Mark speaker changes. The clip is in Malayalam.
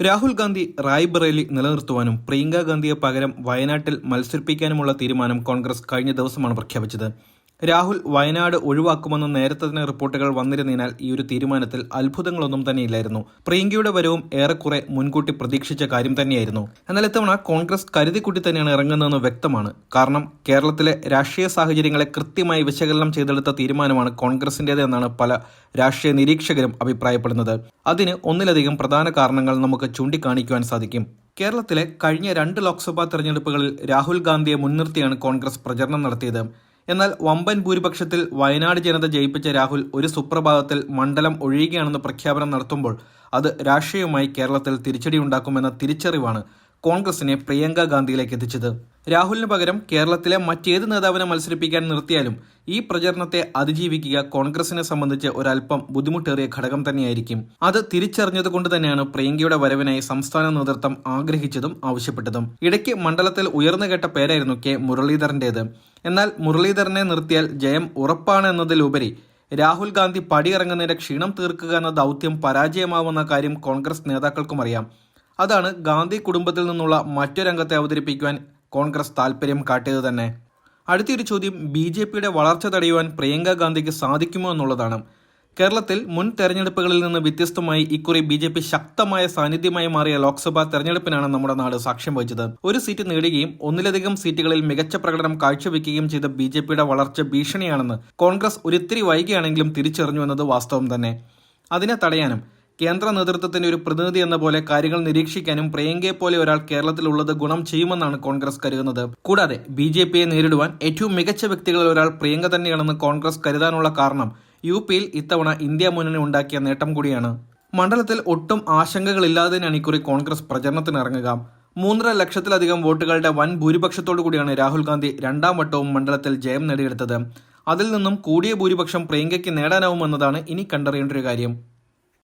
Speaker 1: രാഹുൽ ഗാന്ധി റായ്ബറേലി നിലനിർത്തുവാനും പ്രിയങ്ക ഗാന്ധിയെ പകരം വയനാട്ടിൽ മത്സരിപ്പിക്കാനുമുള്ള തീരുമാനം കോൺഗ്രസ് കഴിഞ്ഞ ദിവസമാണ് പ്രഖ്യാപിച്ചത്. രാഹുൽ വയനാട് ഒഴിവാക്കുമെന്ന് നേരത്തെ തന്നെ റിപ്പോർട്ടുകൾ വന്നിരുന്നതിനാൽ ഈ ഒരു തീരുമാനത്തിൽ അത്ഭുതങ്ങളൊന്നും തന്നെയില്ലായിരുന്നു. പ്രിയങ്കയുടെ വരവും ഏറെക്കുറെ മുൻകൂട്ടി പ്രതീക്ഷിച്ച കാര്യം തന്നെയായിരുന്നു. എന്നാൽ ഇത്തവണ കോൺഗ്രസ് കരുതിക്കുട്ടി തന്നെയാണ് ഇറങ്ങുന്നതെന്ന് വ്യക്തമാണ്. കാരണം കേരളത്തിലെ രാഷ്ട്രീയ സാഹചര്യങ്ങളെ കൃത്യമായി വിശകലനം ചെയ്തെടുത്ത തീരുമാനമാണ് കോൺഗ്രസിന്റേത് എന്നാണ് പല രാഷ്ട്രീയ നിരീക്ഷകരും അഭിപ്രായപ്പെടുന്നത്. അതിന് ഒന്നിലധികം പ്രധാന കാരണങ്ങൾ നമുക്ക് ചൂണ്ടിക്കാണിക്കുവാൻ സാധിക്കും. കേരളത്തിലെ കഴിഞ്ഞ രണ്ട് ലോക്സഭാ തെരഞ്ഞെടുപ്പുകളിൽ രാഹുൽ ഗാന്ധിയെ മുൻനിർത്തിയാണ് കോൺഗ്രസ് പ്രചരണം നടത്തിയത്. എന്നാൽ വമ്പൻ ഭൂരിപക്ഷത്തിൽ വയനാട് ജനത ജയിപ്പിച്ച രാഹുൽ ഒരു സുപ്രഭാതത്തിൽ മണ്ഡലം ഒഴിയുകയാണെന്ന് പ്രഖ്യാപനം നടത്തുമ്പോൾ അത് രാഷ്ട്രീയമായി കേരളത്തിൽ തിരിച്ചടിയുണ്ടാക്കുമെന്ന തിരിച്ചറിവാണ് കോൺഗ്രസിനെ പ്രിയങ്ക ഗാന്ധിയിലേക്ക് എത്തിച്ചത്. രാഹുലിന് പകരം കേരളത്തിലെ മറ്റേത് നേതാവിനെ മത്സരിപ്പിക്കാൻ നിർത്തിയാലും ഈ പ്രചരണത്തെ അതിജീവിക്കുക കോൺഗ്രസിനെ സംബന്ധിച്ച് ഒരൽപ്പം ബുദ്ധിമുട്ടേറിയ ഘടകം തന്നെയായിരിക്കും. അത് തിരിച്ചറിഞ്ഞതുകൊണ്ട് തന്നെയാണ് പ്രിയങ്കയുടെ വരവിനായി സംസ്ഥാന നേതൃത്വം ആഗ്രഹിച്ചതും ആവശ്യപ്പെട്ടതും. ഇടയ്ക്ക് മണ്ഡലത്തിൽ ഉയർന്നു കേട്ട പേരായിരുന്നു കെ മുരളീധരന്റേത്. എന്നാൽ മുരളീധരനെ നിർത്തിയാൽ ജയം ഉറപ്പാണ് എന്നതിലുപരി രാഹുൽ ഗാന്ധി പടിയിറങ്ങുന്നതിന്റെ ക്ഷീണം തീർക്കുക എന്ന ദൗത്യം പരാജയമാവുന്ന കാര്യം കോൺഗ്രസ് നേതാക്കൾക്കും അറിയാം. അതാണ് ഗാന്ധി കുടുംബത്തിൽ നിന്നുള്ള മറ്റു രംഗത്തെ അവതരിപ്പിക്കുവാൻ കോൺഗ്രസ് താല്പര്യം കാട്ടിയത് തന്നെ. അടുത്തൊരു ചോദ്യം ബി ജെ പിയുടെ വളർച്ച തടയുവാൻ പ്രിയങ്ക ഗാന്ധിക്ക് സാധിക്കുമോ എന്നുള്ളതാണ്. കേരളത്തിൽ മുൻ തെരഞ്ഞെടുപ്പുകളിൽ നിന്ന് വ്യത്യസ്തമായി ഇക്കുറി ബി ജെ പി ശക്തമായ സാന്നിധ്യമായി മാറിയ ലോക്സഭാ തെരഞ്ഞെടുപ്പിനാണ് നമ്മുടെ നാട് സാക്ഷ്യം വഹിച്ചത്. ഒരു സീറ്റ് നേടുകയും ഒന്നിലധികം സീറ്റുകളിൽ മികച്ച പ്രകടനം കാഴ്ചവെക്കുകയും ചെയ്ത ബി ജെ പിയുടെ വളർച്ച ഭീഷണിയാണെന്ന് കോൺഗ്രസ് ഒരിത്തിരി വൈകിയാണെങ്കിലും തിരിച്ചറിഞ്ഞു എന്നത് വാസ്തവം തന്നെ. അതിനെ തടയാനും കേന്ദ്ര നേതൃത്വത്തിന്റെ ഒരു പ്രതിനിധി എന്ന പോലെ കാര്യങ്ങൾ നിരീക്ഷിക്കാനും പ്രിയങ്കയെ പോലെ ഒരാൾ കേരളത്തിലുള്ളത് ഗുണം ചെയ്യുമെന്നാണ് കോൺഗ്രസ് കരുതുന്നത്. കൂടാതെ ബി ജെ പിയെ നേരിടുവാൻ ഏറ്റവും മികച്ച വ്യക്തികളിൽ ഒരാൾ പ്രിയങ്ക തന്നെയാണെന്ന് കോൺഗ്രസ് കരുതാനുള്ള കാരണം യു പിയിൽ ഇത്തവണ ഇന്ത്യ മുന്നണി ഉണ്ടാക്കിയ നേട്ടം കൂടിയാണ്. മണ്ഡലത്തിൽ ഒട്ടും ആശങ്കകളില്ലാതെ ആശങ്കകളില്ലാതെയാണ് ഇക്കുറി കോൺഗ്രസ് പ്രചരണത്തിന് ഇറങ്ങുക. മൂന്നര ലക്ഷത്തിലധികം വോട്ടുകളുടെ വൻ ഭൂരിപക്ഷത്തോടു കൂടിയാണ് രാഹുൽ ഗാന്ധി രണ്ടാം വട്ടവും മണ്ഡലത്തിൽ ജയം നേടിയെടുത്തത്. അതിൽ നിന്നും കൂടിയ ഭൂരിപക്ഷം പ്രിയങ്കയ്ക്ക് നേടാനാവുമെന്നതാണ് ഇനി കണ്ടറിയേണ്ട ഒരു കാര്യം.